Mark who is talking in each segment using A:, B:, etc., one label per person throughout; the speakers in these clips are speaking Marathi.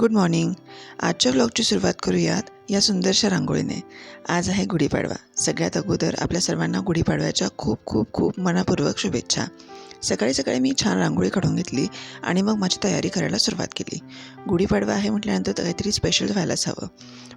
A: गुड मॉर्निंग आजच्या ब्लॉगची सुरुवात करूयात या सुंदरशा रांगोळीने आज आहे गुढीपाडवा. सगळ्यात अगोदर आपल्या सर्वांना गुढीपाडव्याच्या खूप खूप खूप मनापूर्वक शुभेच्छा. सकाळी सकाळी मी छान रांगोळी काढून घेतली आणि मग माझी तयारी करायला सुरुवात केली. गुढीपाडवा आहे म्हटल्यानंतर काहीतरी स्पेशल व्हायलाच हवं.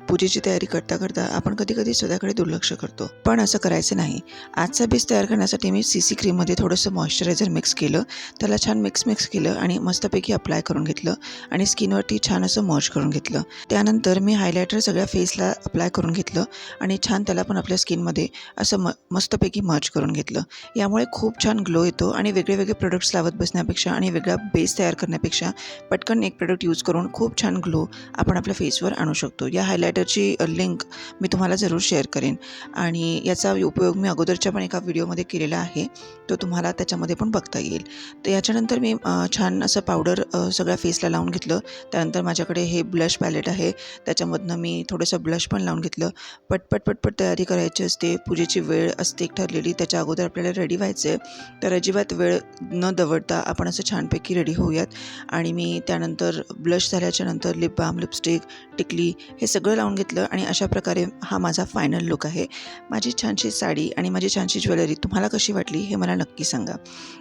A: पूजेची तयारी करता करता आपण कधी कधी स्वतःकडे दुर्लक्ष करतो. पण असं करायचं नाही. आजचा बेस तयार करण्यासाठी मी सी सी क्रीममध्ये थोडंसं मॉइश्चरायझर मिक्स केलं. त्याला छान मिक्स मिक्स केलं आणि मस्तपैकी अप्लाय करून घेतलं आणि स्किनवरती छान असं मॉश करून घेतलं. त्यानंतर मी हायलायटर सगळ्या फेसला अप्लाय करून घेतलं आणि छान त्याला पण आपल्या स्किनमध्ये असं म मस्तपैकी मर्ज करून घेतलं. यामुळे खूप छान ग्लो येतो आणि वेगळे वेगळे प्रोडक्ट्स लावत बसण्यापेक्षा आणि वेगळा बेस तयार करण्यापेक्षा पटकन एक प्रोडक्ट यूज करून खूप छान ग्लो आपण आपल्या फेसवर आणू शकतो. या हायलायटरची लिंक मी तुम्हाला जरूर शेअर करेन. आणि याचा उपयोग मी अगोदरच्या पण एका व्हिडिओमध्ये केलेला आहे. तो तुम्हाला त्याच्यामध्ये पण बघता येईल. तर याच्यानंतर मी छान असं पावडर सगळ्या फेसला लावून घेतलं. त्यानंतर माझ्याकडे हे ब्लश पॅलेट आहे. त्याच्यामधनं मी थोडंसं ब्लश पण लावून घेतलं. पटपट पटपट तयारी करायची असते. पूजेची वेळ असते एक ठरलेली. त्याच्या अगोदर आपल्याला रेडी व्हायचं आहे तर अजिबात वेळ न दवडता आपण असं छानपैकी रेडी होऊयात. आणि मी त्यानंतर ब्लश झाल्याच्यानंतर लिप बाम लिपस्टिक टिकली हे सगळं लावून घेतलं आणि अशा प्रकारे हा माझा फायनल लुक आहे. माझी छानशी साडी आणि माझी छानशी ज्वेलरी तुम्हाला कशी वाटली हे मला नक्की सांगा.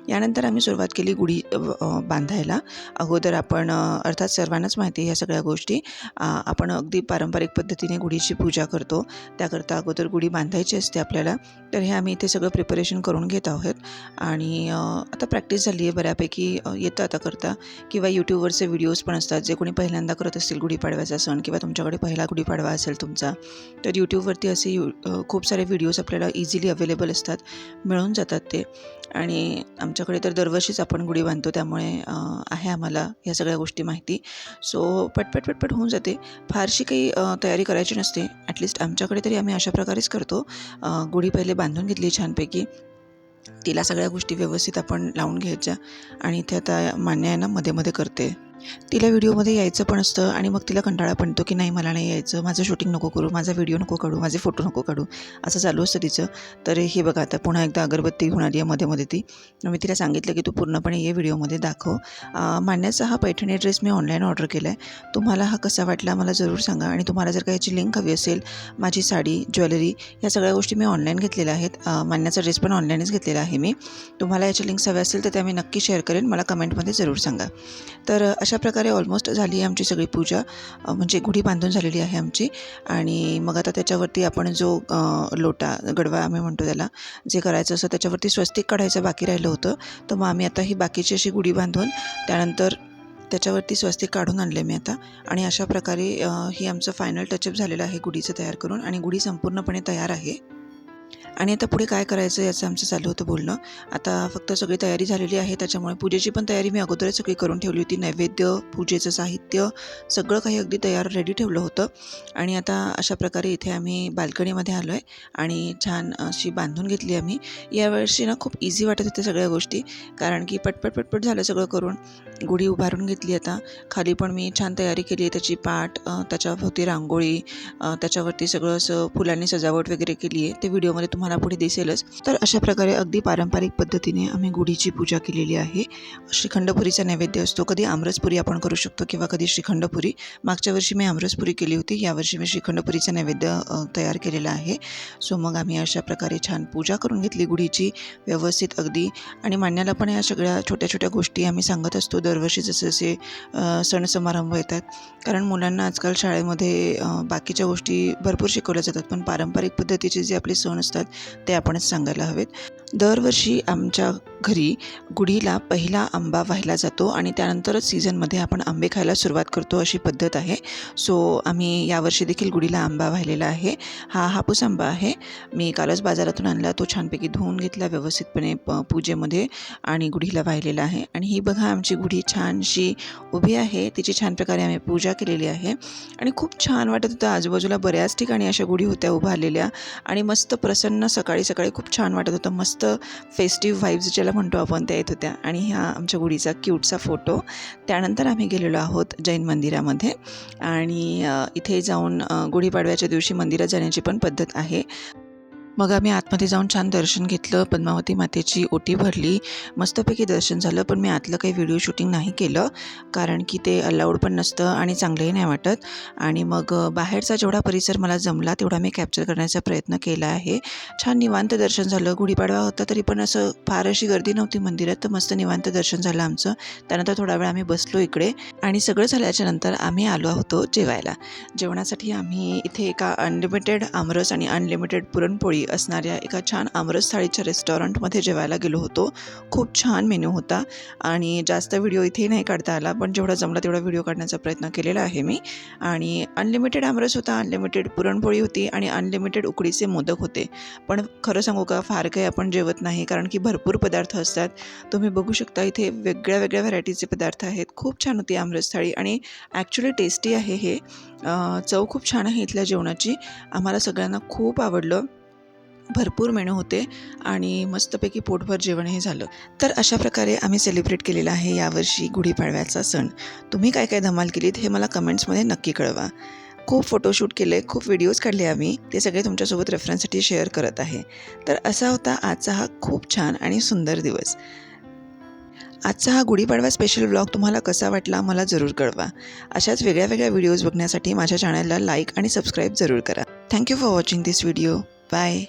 A: यानंतर आम्ही सुरुवात केली गुढी बांधायला. अगोदर आपण अर्थात सर्वांनाच माहिती ह्या सगळ्या गोष्टी. आपण अगदी पारंपरिक पद्धतीने गुढीची पूजा करतो. त्याकरता अगोदर गुढी बांधायची असते आपल्याला. तर हे आम्ही इथे सगळं प्रिपरेशन करून घेत आहोत. आणि आता प्रॅक्टिस झाली आहे बऱ्यापैकी. येतं आता करता. किंवा यूट्यूबवरचे व्हिडिओज पण असतात. जे कोणी पहिल्यांदा करत असतील गुढीपाडव्याचा सण किंवा तुमच्याकडे पहिला गुढीपाडवा असेल तुमचा तर यूट्यूबवरती असे यू खूप सारे व्हिडिओज आपल्याला इझिली अवेलेबल असतात. मिळून जातात ते. आणि आमच्याकडे तर दरवर्षीच आपण गुढी बांधतो. त्यामुळे आहे आम्हाला ह्या सगळ्या गोष्टी माहिती. सो पटपट पटपट होऊन जाते. फारशी काही तयारी करायची नसते. ॲटलिस्ट आमच्याकडे तरी आम्ही अशा प्रकारेच करतो. गुढी पहिले बांधून घेतली छानपैकी. तिला सगळ्या गोष्टी व्यवस्थित आपण लावून घ्यायच्या. आणि इथे आता मान्य आहे ना मध्ये मध्ये करते. तिला व्हिडिओमध्ये यायचं पण असतं आणि मग तिला कंटाळा पण येतो की नाही मला नाही यायचं माझं शूटिंग नको करू माझा व्हिडिओ नको काढू माझे फोटो नको काढू असं चालू असतं तिचं. तर हे बघा आता पुन्हा एकदा अगरबत्ती होणारी आहे मध्ये मध्ये ती मी तिला सांगितलं की तू पूर्णपणे ये व्हिडिओमध्ये दाखव. मान्याचा हा पैठणी ड्रेस मी ऑनलाईन ऑर्डर केला आहे तुम्हाला हा कसा वाटला मला जरूर सांगा. आणि तुम्हाला जर का याची लिंक हवी असेल माझी साडी ज्वेलरी या सगळ्या गोष्टी मी ऑनलाईन घेतलेल्या आहेत. मान्याचा ड्रेस पण ऑनलाईनच घेतलेला आहे मी. तुम्हाला याच्या लिंक्स हव्या असेल तर त्या मी नक्की शेअर करेन. मला कमेंटमध्ये जरूर सांगा. तर अशा प्रकारे ऑलमोस्ट झाली आहे आमची सगळी पूजा. म्हणजे गुढी बांधून झालेली आहे आमची. आणि मग आता त्याच्यावरती आपण जो लोटा गडवा आम्ही म्हणतो त्याला जे करायचं असं त्याच्यावरती स्वस्तिक काढायचं बाकी राहिलं होतं. तर मग आम्ही आता ही बाकीची अशी गुढी बांधून त्यानंतर त्याच्यावरती स्वस्तिक काढून आणले मी आता. आणि अशा प्रकारे ही आमचं फायनल टचअप झालेलं आहे गुढीचं तयार करून. आणि गुढी संपूर्णपणे तयार आहे. आणि आता पुढे काय करायचं याचं आमचं चालू होतं बोलणं. आता फक्त सगळी तयारी झालेली आहे त्याच्यामुळे पूजेची पण तयारी मी अगोदरच सगळी करून ठेवली होती. नैवेद्य पूजेचं साहित्य सगळं काही अगदी तयार रेडी ठेवलं होतं. आणि आता अशा प्रकारे इथे आम्ही बाल्कनीमध्ये आलो आहे आणि छान अशी बांधून घेतली आम्ही. यावर्षी ना खूप इझी वाटत होत्या सगळ्या गोष्टी कारण की पटपट पटपट झालं सगळं करून. गुढी उभारून घेतली आता. खाली पण मी छान तयारी केली आहे त्याची पाठ त्याच्याभोवती रांगोळी त्याच्यावरती सगळं असं फुलांनी सजावट वगैरे केली आहे. ते व्हिडिओमध्ये तुम्हाला पुढे दिसेलच. तर अशा प्रकारे अगदी पारंपरिक पद्धतीने आम्ही गुढीची पूजा केलेली आहे. श्रीखंडपुरीचा नैवेद्य असतो. कधी आमरसपुरी आपण करू शकतो किंवा कधी श्रीखंडपुरी. मागच्या वर्षी मी आमरसपुरी केली होती. यावर्षी मी श्रीखंडपुरीचा नैवेद्य तयार केलेला आहे. सो मग आम्ही अशा प्रकारे छान पूजा करून घेतली गुढीची व्यवस्थित अगदी. आणि मान्याला पण या सगळ्या छोट्या छोट्या गोष्टी आम्ही सांगत असतो. दरवर्षी जसे जसे सण समारंभ येतात. कारण मुलांना आजकाल शाळेमध्ये बाकीच्या गोष्टी भरपूर शिकवल्या जातात. पण पारंपरिक पद्धतीचे जे आपले सण असतात ते आपणच सांगायला हवेत. दरवर्षी आमच्या घरी गुढीला पहिला आंबा वाहिला जातो आणि त्यानंतरच सीझनमध्ये आपण आंबे खायला सुरुवात करतो अशी पद्धत आहे. सो आम्ही यावर्षी देखील गुढीला आंबा वाहिलेला आहे. हा हापूस आंबा आहे. मी कालच बाजारातून आणला. तो छानपैकी धुवून घेतला व्यवस्थितपणे प पूजेमध्ये आणि गुढीला वाहिलेला आहे. आणि ही बघा आमची गुढी छानशी उभी आहे. तिची छान प्रकारे आम्ही पूजा केलेली आहे. आणि खूप छान वाटत होतं. आजूबाजूला बऱ्याच ठिकाणी अशा गुढी होत्या उभारलेल्या. आणि मस्त प्रसन्न सकाळी सकाळी खूप छान वाटत होतं. मस्त फेस्टिव्ह व्हाईब्स ज्याला म्हणतो आपण त्या येत होत्या. आणि ह्या आमच्या गुढीचा क्यूटचा फोटो त्यानंतर आम्ही गेलेलो आहोत जैन मंदिरामध्ये. आणि इथे जाऊन गुढीपाडव्याच्या दिवशी मंदिरात जाण्याची पण पद्धत आहे. मग आम्ही आतमध्ये जाऊन छान दर्शन घेतलं पद्मावती मातेची ओटी भरली. मस्तपैकी दर्शन झालं पण मी आतलं काही व्हिडिओ शूटिंग नाही केलं कारण की ते अलाउड पण नसतं आणि चांगलंही नाही वाटत. आणि मग बाहेरचा जेवढा परिसर मला जमला तेवढा मी कॅप्चर करण्याचा प्रयत्न केला आहे. छान निवांत दर्शन झालं. गुढीपाडवा होता तरी पण असं फार अशी गर्दी नव्हती मंदिरात तर मस्त निवांत दर्शन झालं आमचं. त्यानंतर थोडा वेळ आम्ही बसलो इकडे आणि सगळं झाल्याच्यानंतर आम्ही आलो होतो जेवायला. जेवणासाठी आम्ही इथे एका अनलिमिटेड आमरस आणि अनलिमिटेड पुरणपोळी असणाऱ्या एका छान आमरस थाळीच्या रेस्टॉरंटमध्ये जेवायला गेलो होतो. खूप छान मेन्यू होता आणि जास्त व्हिडिओ इथे नाही काढता आला पण जेवढा जमला तेवढा व्हिडिओ काढण्याचा प्रयत्न केलेला आहे मी. आणि अनलिमिटेड आमरस होता अनलिमिटेड पुरणपोळी होती आणि अनलिमिटेड उकडीचे मोदक होते. पण खरं सांगू का फार काही आपण जेवत नाही कारण की भरपूर पदार्थ असतात. तुम्ही बघू शकता इथे वेगळ्या वेगळ्या व्हरायटीचे पदार्थ आहेत. खूप छान होती आमरस थाळी आणि ॲक्च्युली टेस्टी आहे हे. चव खूप छान आहे इथल्या जेवणाची. आम्हाला सगळ्यांना खूप आवडलं. भरपूर मेणू होते आणि मस्तपैकी पोटभर जेवण हे झालं. तर अशा प्रकारे आम्ही सेलिब्रेट केलेला आहे यावर्षी गुढीपाडव्याचा सण. तुम्ही काय काय धमाल केलीत हे मला कमेंट्समध्ये नक्की कळवा. खूप फोटोशूट केले खूप व्हिडिओज काढले आम्ही. ते सगळे तुमच्यासोबत रेफरन्ससाठी शेअर करत आहे. तर असा होता आजचा हा खूप छान आणि सुंदर दिवस. आजचा हा गुढीपाडवा स्पेशल ब्लॉग तुम्हाला कसा वाटला मला जरूर कळवा. अशाच वेगळ्या वेगळ्या व्हिडिओज बघण्यासाठी माझ्या चॅनलला लाईक आणि सबस्क्राईब जरूर करा. Thank you for watching this video bye